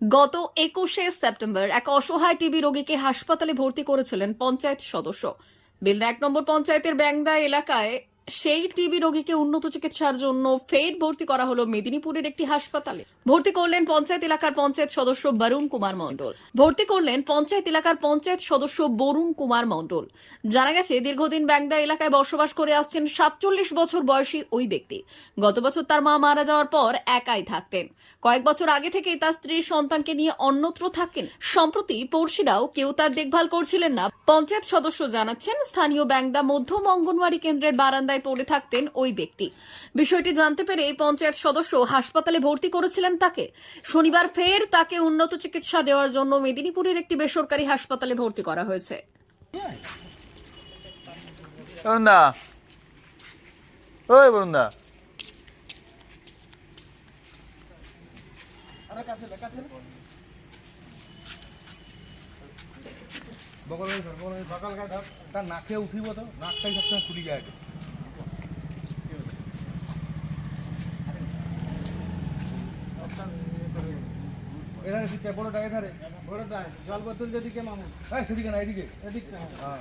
গত একুশে সেপ্টেম্বর এক অসহায় টিবি রোগীকে হাসপাতালে ভর্তি করেছিলেন পঞ্চায়েত সদস্য। বিলদা এক নম্বর পঞ্চায়েতের ব্যাংদা এলাকায় সেই টিবি রোগীকে উন্নত চিকিৎসার জন্য ফের ভর্তি করা হলো মেদিনীপুরের একটি হাসপাতালে। ভর্তি করলেন পঞ্চায়েত এলাকার পঞ্চায়েত সদস্য বরুণ কুমার মণ্ডল। ভর্তি করলেন পঞ্চায়েত এলাকার পঞ্চায়েত সদস্য বরুণ কুমার মণ্ডল। জানা গেছে, দীর্ঘদিন ব্যাংদা এলাকায় বসবাস করে আসছেন সাতচল্লিশ বছর বয়সী ওই ব্যক্তি। গত বছর তার মা মারা যাওয়ার পর একাই থাকতেন। কয়েক বছর আগে থেকেই তার স্ত্রীর সন্তানকে নিয়ে অন্যত্র থাকেন। সম্প্রতি পড়শিরাও কেউ তার দেখভাল করছিলেন না। পঞ্চায়েত সদস্য জানাচ্ছেন, স্থানীয় ব্যাংদা মধ্যম অঙ্গনওয়াড়ি কেন্দ্রের বারান্দায় পড়ে থাকতেন ওই ব্যক্তি। বিষয়টি জানতে পেরে এই পঞ্চায়েত সদস্য হাসপাতালে ভর্তি করেছিলেন তাকে। শনিবার ফের তাকে উন্নত চিকিৎসা দেওয়ার জন্য মেদিনীপুরের একটি বেসরকারি হাসপাতালে ভর্তি করা হয়েছে। বরুণদা। ওই বরুণদা। বগল বগল তার নাকে উঠিব তো নাকটাই সবসময় ফুলি যায়। এধারে শিক্ষা বড়টা এধারে। বড়টা জল বোতল যদি কে মামু হ্যাঁ সেদিকে না এদিকে এদিকে হ্যাঁ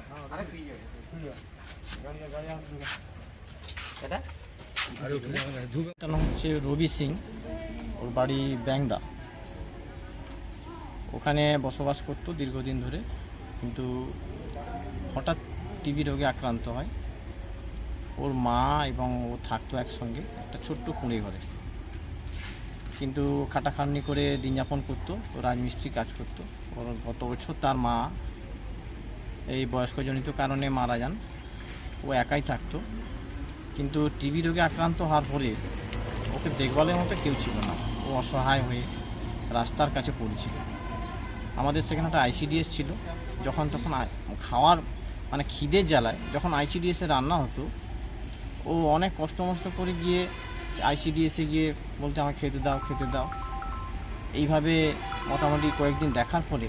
আরে একটা নাম হচ্ছে রবি সিং। ওর বাড়ি ব্যাংদা। ওখানে বসবাস করতো দীর্ঘদিন ধরে। কিন্তু হঠাৎ টিবি রোগে আক্রান্ত হয়। ওর মা এবং ও থাকতো একসঙ্গে একটা ছোট্ট কুঁড়ে ঘরে কিন্তু খাটাখাটনি করে দিন যাপন করতো রাজমিস্ত্রি কাজ করতো। ওর গত বছর তার মা এই বয়স্কজনিত কারণে মারা যান। ও একাই থাকতো। কিন্তু টিবি রোগে আক্রান্ত হওয়ার পরে ওকে দেখভালের মতো কেউ ছিল না। ও অসহায় হয়ে রাস্তার কাছে পড়েছিল। আমাদের সেখানে একটা আইসিডিএস ছিল। যখন তখন খাওয়ার মানে খিদে জ্বালায় যখন আইসিডিএসে রান্না হতো, ও অনেক কষ্ট মষ্ট করে গিয়ে আইসিডিএসে গিয়ে বলতে আমার খেতে দাও খেতে দাও। এইভাবে মোটামুটি কয়েকদিন দেখার পরে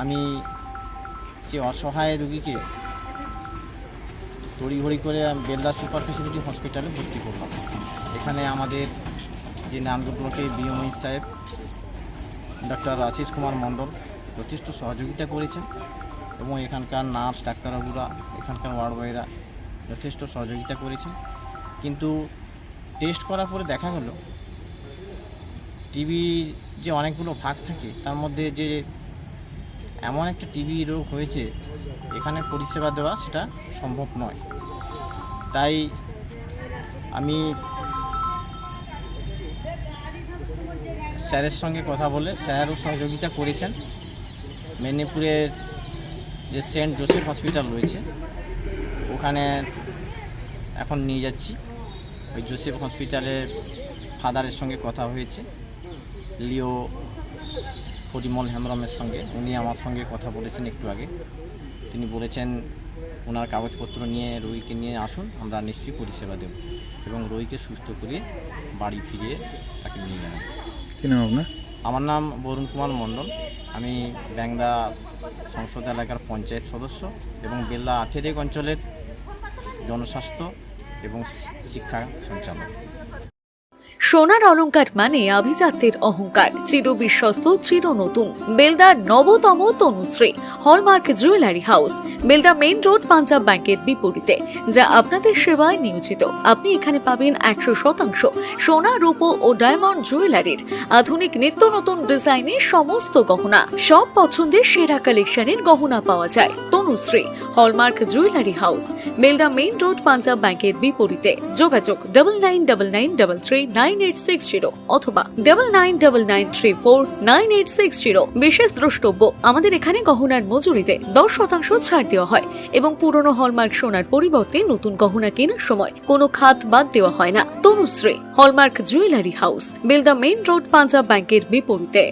আমি সে অসহায় রুগীকে তড়িঘড়ি করে আমি বেলদা সুপার ফেসিলিটি হসপিটালে ভর্তি করলাম। এখানে আমাদের যে নান্দু ব্লকের বিএমই সাহেব ডক্টর আশিস কুমার মণ্ডল যথেষ্ট সহযোগিতা করেছেন এবং এখানকার নার্স, ডাক্তারবাবুরা, এখানকার ওয়ার্ড বয়রা যথেষ্ট সহযোগিতা করেছেন। কিন্তু টেস্ট করার পরে দেখা গেল টিবি যে অনেকগুলো ভাগ থাকে, তার মধ্যে যে এমন একটা টিবি রোগ হয়েছে, এখানে পরিষেবা দেওয়া সেটা সম্ভব নয়। তাই আমি স্যারের সঙ্গে কথা বলে স্যারও সহযোগিতা করেছেন। মেদিনীপুরের যে সেন্ট জোসেফ হসপিটাল রয়েছে, ওখানে এখন নিয়ে যাচ্ছি। ওই জোসেফ হসপিটালের ফাদারের সঙ্গে কথা হয়েছে। লিও পরিমল হেমব্রমের সঙ্গে। উনি আমার সঙ্গে কথা বলেছেন একটু আগে। তিনি বলেছেন ওনার কাগজপত্র নিয়ে রোগীকে নিয়ে আসুন আমরা নিশ্চয়ই পরিষেবা দেব এবং রোগীকে সুস্থ করে বাড়ি ফিরিয়ে তাকে নিয়ে যাবেন কি নাম আপনার? আমার নাম বরুণ কুমার মণ্ডল। আমি ব্যাংদা সংসদ এলাকার পঞ্চায়েত সদস্য এবং বেল্লা আঠেরেক অঞ্চলের জনস্বাস্থ্য এবং শিক্ষা সঞ্চালক সোনার অলঙ্কার মানে আভিজাত্যের অহংকার। চির বিশ্বস্ত, চির নতুন। বেলদার নবতম Tanushree, hallmark jewellery house. Belda main road Punjab ব্যাংকের বিপরীতে, যা আপনাদের সেবায় নিয়োজিত। আপনি এখানে পাবেন একশো শতাংশ সোনা, রূপো ও ডায়মন্ড জুয়েলারির আধুনিক নিত্য নতুন ডিজাইনের সমস্ত গহনা। সব পছন্দের সেরা কালেকশনের গহনা পাওয়া যায়। Tanushree, hallmark jewellery house Belda main road Punjab ব্যাংকের বিপরীতে। যোগাযোগ double nine double nine double three nine eight six zero অথবা double nine double nine three four nine eight six zero. বিশেষ দ্রষ্টব্য, আমাদের এখানে গহনার মজুরিতে দশ শতাংশ ছাড় দেওয়া হয় এবং পুরনো হলমার্ক সোনার পরিবর্তে নতুন গহনা কেনার সময় কোনো খাত বাদ দেওয়া হয় না। Tanushree, hallmark jewellery house Belda main road, Punjab ব্যাংকের বিপরীতে।